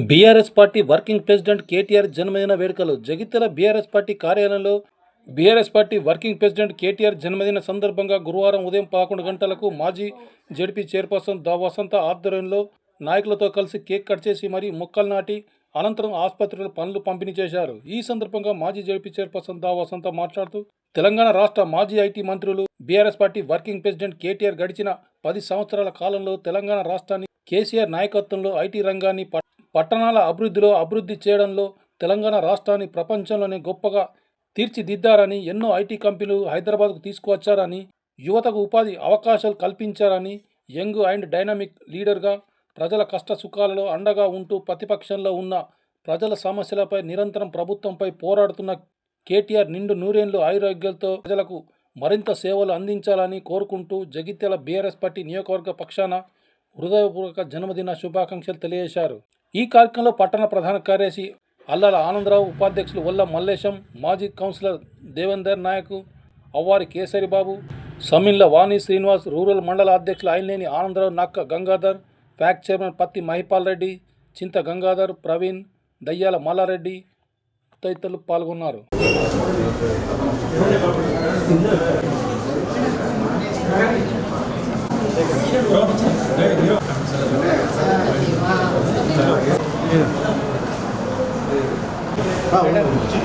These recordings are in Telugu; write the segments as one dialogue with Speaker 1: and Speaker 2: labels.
Speaker 1: BRS party working president KTR జన్మదిన వేడుకలు. జగిత్యాల బీఆర్ఎస్ పార్టీ కార్యాలయంలో BRS party working president KTR జన్మదిన సందర్భంగా గురువారం ఉదయం పదకొండు గంటలకు మాజీ జడ్పీ చైర్పర్సన్ దా వసంత ఆధ్వర్యంలో నాయకులతో కలిసి కేక్ కట్ చేసి మరి మొక్కలు నాటి అనంతరం ఆసుపత్రిలో పనులు పంపిణీ చేశారు. ఈ సందర్భంగా మాజీ జడ్పీ చైర్పర్సన్ దా వసంత మాట్లాడుతూ తెలంగాణ రాష్ట్ర మాజీ ఐటీ మంత్రులు BRS party working president KTR గడిచిన పది సంవత్సరాల కాలంలో తెలంగాణ రాష్ట్రాన్ని కేసీఆర్ నాయకత్వంలో ఐటీ రంగాన్ని ప- పట్టణాల అభివృద్ధిలో అభివృద్ధి చేయడంలో తెలంగాణ రాష్ట్రాన్ని ప్రపంచంలోనే గొప్పగా తీర్చిదిద్దారని ఎన్నో ఐటీ కంపెనీలు హైదరాబాద్కు తీసుకువచ్చారని యువతకు ఉపాధి అవకాశాలు కల్పించారని యంగ్ అండ్ డైనమిక్ లీడర్గా ప్రజల కష్ట సుఖాలలో అండగా ఉంటూ ప్రతిపక్షంలో ఉన్న ప్రజల సమస్యలపై నిరంతరం ప్రభుత్వంపై పోరాడుతున్న కేటీఆర్ నిండు నూరేళ్ళు ఆయురోగ్యాలతో ప్రజలకు మరింత సేవలు అందించాలని కోరుకుంటూ జగిత్యాల బీఆర్ఎస్ పార్టీ నియోజకవర్గ పక్షాన హృదయపూర్వక జన్మదిన శుభాకాంక్షలు తెలియజేశారు. ఈ కార్యక్రమంలో పట్టణ ప్రధాన కార్యదర్శి అల్లాల ఆనందరావు ఉపాధ్యక్షులు వల్ల మల్లేశం మాజీ కౌన్సిలర్ దేవేందర్ నాయక్ అవ్వారి కేసరి బాబు సమిన్ల వాణి శ్రీనివాస్ రూరల్ మండల అధ్యక్షులు ఆయనలేని ఆనందరావు నక్క గంగాధర్ ఫ్యాక్ట్ చైర్మన్ పత్తి మహిపాల్ రెడ్డి చింత గంగాధర్ ప్రవీణ్ దయ్యాల మల్లారెడ్డి తదితరులు పాల్గొన్నారు.
Speaker 2: 예. 네. 아, 오늘 뭐지?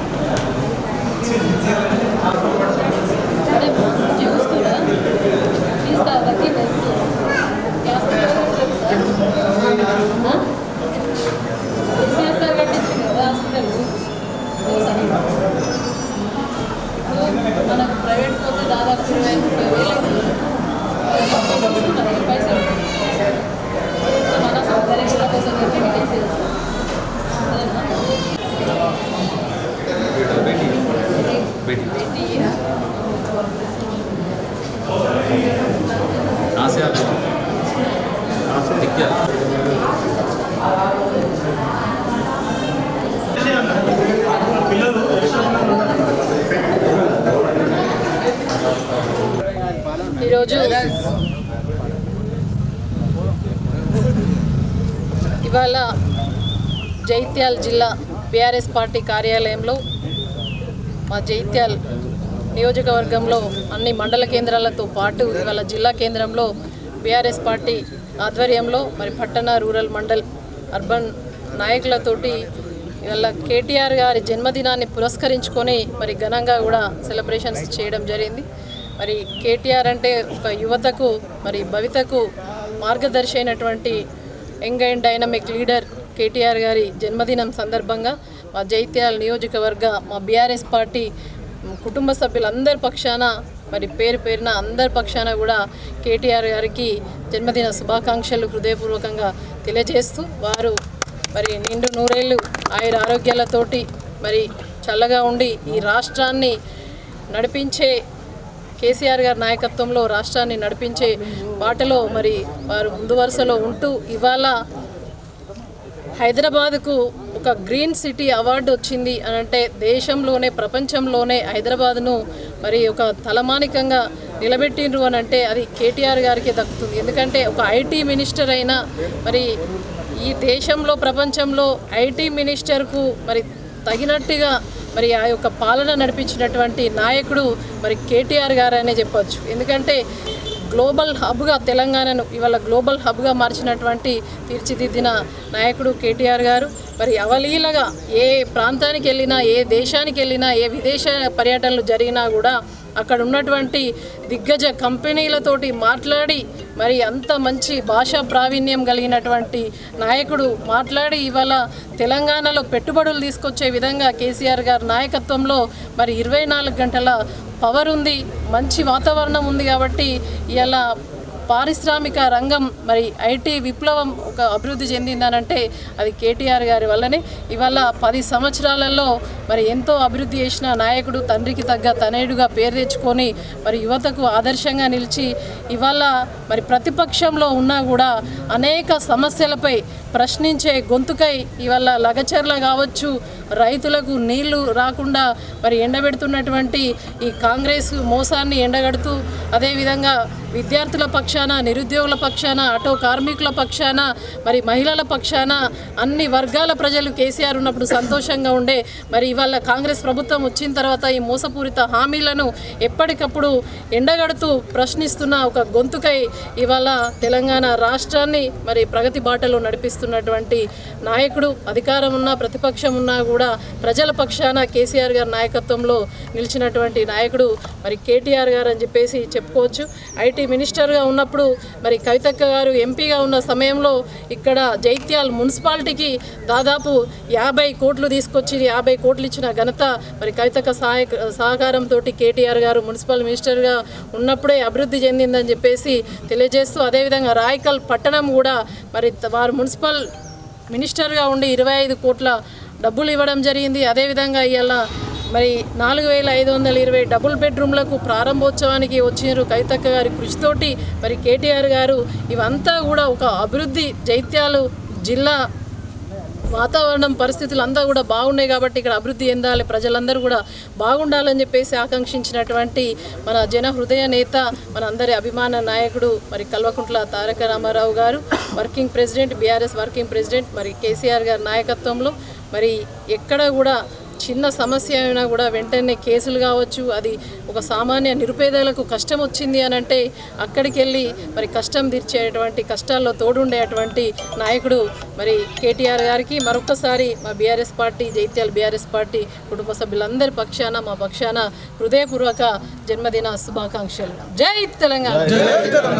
Speaker 3: ఈరోజు ఇవాళ జైత్యాల్ జిల్లా బీఆర్ఎస్ పార్టీ కార్యాలయంలో మా జైత్యాల్ నియోజకవర్గంలో అన్ని మండల కేంద్రాలతో పాటు ఇవాళ జిల్లా కేంద్రంలో బీఆర్ఎస్ పార్టీ ఆధ్వర్యంలో మరి పట్టణ రూరల్ మండల్ అర్బన్ నాయకులతోటి ఇవాళ కేటీఆర్ గారి జన్మదినాన్ని పురస్కరించుకొని మరి ఘనంగా కూడా సెలబ్రేషన్స్ చేయడం జరిగింది. మరి కేటీఆర్ అంటే ఒక యువతకు మరి భవితకు మార్గదర్శి అయినటువంటి young and dynamic leader KTR గారి జన్మదినం సందర్భంగా మా జైత్యాల నియోజకవర్గ మా బీఆర్ఎస్ పార్టీ కుటుంబ సభ్యులందరి పక్షాన మరి పేరు పేరున అందరి పక్షాన కూడా కేటీఆర్ గారికి జన్మదిన శుభాకాంక్షలు హృదయపూర్వకంగా తెలియజేస్తూ వారు మరి నిండు నూరేళ్ళు ఆయుర ఆరోగ్యాలతోటి మరి చల్లగా ఉండి ఈ రాష్ట్రాన్ని నడిపించే కేసీఆర్ గారి నాయకత్వంలో రాష్ట్రాన్ని నడిపించే బాటలో మరి వారు ముందు వరుసలో ఉంటూ ఇవాళ హైదరాబాద్కు ఒక గ్రీన్ సిటీ అవార్డు వచ్చింది అని అంటే దేశంలోనే ప్రపంచంలోనే హైదరాబాద్ను మరి ఒక తలమానికంగా నిలబెట్టిండ్రు అని అంటే అది కేటీఆర్ గారికి దక్కుతుంది. ఎందుకంటే ఒక ఐటీ మినిస్టర్ అయినా మరి ఈ దేశంలో ప్రపంచంలో ఐటీ మినిస్టర్కు మరి తగినట్టుగా మరి ఆ యొక్క పాలన నడిపించినటువంటి నాయకుడు మరి కేటీఆర్ గారు అనే చెప్పొచ్చు. ఎందుకంటే గ్లోబల్ హబ్గా తెలంగాణను ఇవాళ గ్లోబల్ హబ్గా మార్చినటువంటి తీర్చిదిద్దిన నాయకుడు కేటీఆర్ గారు. మరి అవలీలగా ఏ ప్రాంతానికి వెళ్ళినా ఏ దేశానికి వెళ్ళినా ఏ విదేశ పర్యటనలు జరిగినా కూడా అక్కడ ఉన్నటువంటి దిగ్గజ కంపెనీలతోటి మాట్లాడి మరి అంత మంచి భాషా ప్రావీణ్యం కలిగినటువంటి నాయకుడు మాట్లాడి ఇవాళ తెలంగాణలో పెట్టుబడులు తీసుకొచ్చే విధంగా కేసీఆర్ గారి నాయకత్వంలో మరి ఇరవై నాలుగు గంటల పవర్ ఉంది మంచి వాతావరణం ఉంది కాబట్టి ఇలా పారిశ్రామిక రంగం మరి ఐటీ విప్లవం ఒక అభివృద్ధి చెందిందనంటే అది కేటీఆర్ గారి వల్లనే. ఇవాళ పది సంవత్సరాలలో మరి ఎంతో అభివృద్ధి చేసిన నాయకుడు తండ్రికి తగ్గ తనయుడుగా పేరు తెచ్చుకొని మరి యువతకు ఆదర్శంగా నిలిచి ఇవాళ మరి ప్రతిపక్షంలో ఉన్నా కూడా అనేక సమస్యలపై ప్రశ్నించే గొంతుకై ఇవాళ లగచర్ల కావచ్చు రైతులకు నీళ్ళు రాకుండా మరి ఎండబెడుతున్నటువంటి ఈ కాంగ్రెస్ మోసాన్ని ఎండగడుతూ అదేవిధంగా విద్యార్థుల పక్షాన నిరుద్యోగుల పక్షాన ఆటో కార్మికుల పక్షాన మరి మహిళల పక్షాన అన్ని వర్గాల ప్రజలు కేసీఆర్ ఉన్నప్పుడు సంతోషంగా ఉండే మరి ఇవాళ కాంగ్రెస్ ప్రభుత్వం వచ్చిన తర్వాత ఈ మోసపూరిత హామీలను ఎప్పటికప్పుడు ఎండగడుతూ ప్రశ్నిస్తున్న ఒక గొంతుకై ఇవాళ తెలంగాణ రాష్ట్రాన్ని మరి ప్రగతి బాటలో చేస్తున్నటువంటి నాయకుడు అధికారం ఉన్నా ప్రతిపక్షం ఉన్నా కూడా ప్రజల పక్షాన కేసీఆర్ గారి నాయకత్వంలో నిలిచినటువంటి నాయకుడు మరి కేటీఆర్ గారు అని చెప్పేసి చెప్పుకోవచ్చు. ఐటీ మినిస్టర్గా ఉన్నప్పుడు మరి కవితక్క గారు ఎంపీగా ఉన్న సమయంలో ఇక్కడ జైత్యాల్ మున్సిపాలిటీకి దాదాపు యాభై కోట్లు తీసుకొచ్చి యాభై కోట్లు ఇచ్చిన ఘనత మరి కవితక్క సహాయ సహకారంతో కేటీఆర్ గారు మున్సిపల్ మినిస్టర్గా ఉన్నప్పుడే అభివృద్ధి చెందిందని చెప్పేసి తెలియజేస్తూ అదేవిధంగా రాయకల్ పట్టణం కూడా మరి వారు మున్సిపల్ మినిస్టర్గా ఉండి ఇరవై ఐదు కోట్ల డబ్బులు ఇవ్వడం జరిగింది. అదేవిధంగా ఇవాళ మరి నాలుగు వేల ఐదు వందల ఇరవై డబుల్ బెడ్రూమ్లకు ప్రారంభోత్సవానికి వచ్చినారు కవితక్క గారి కృషితోటి. మరి కేటీఆర్ గారు ఇవంతా కూడా ఒక అభివృద్ధి జైత్యాలు జిల్లా వాతావరణం పరిస్థితులు అంతా కూడా బాగున్నాయి కాబట్టి ఇక్కడ అభివృద్ధి చెందాలి ప్రజలందరూ కూడా బాగుండాలని చెప్పేసి ఆకాంక్షించినటువంటి మన జన హృదయ నేత మన అందరి అభిమాన నాయకుడు మరి కల్వకుంట్ల తారక రామారావు గారు working president BRS working president మరి కేసీఆర్ గారి నాయకత్వంలో మరి ఎక్కడ కూడా చిన్న సమస్య అయినా కూడా వెంటనే కేసులు కావచ్చు అది ఒక సామాన్య నిరుపేదలకు కష్టం వచ్చింది అని అంటే అక్కడికి వెళ్ళి మరి కష్టం తీర్చేటువంటి కష్టాల్లో తోడుండేటువంటి నాయకుడు మరి కేటీఆర్ గారికి మరొకసారి మా BRS party Jagtial BRS party కుటుంబ సభ్యులందరి పక్షాన మా పక్షాన హృదయపూర్వక జన్మదిన శుభాకాంక్షలు. జై తెలంగాణ!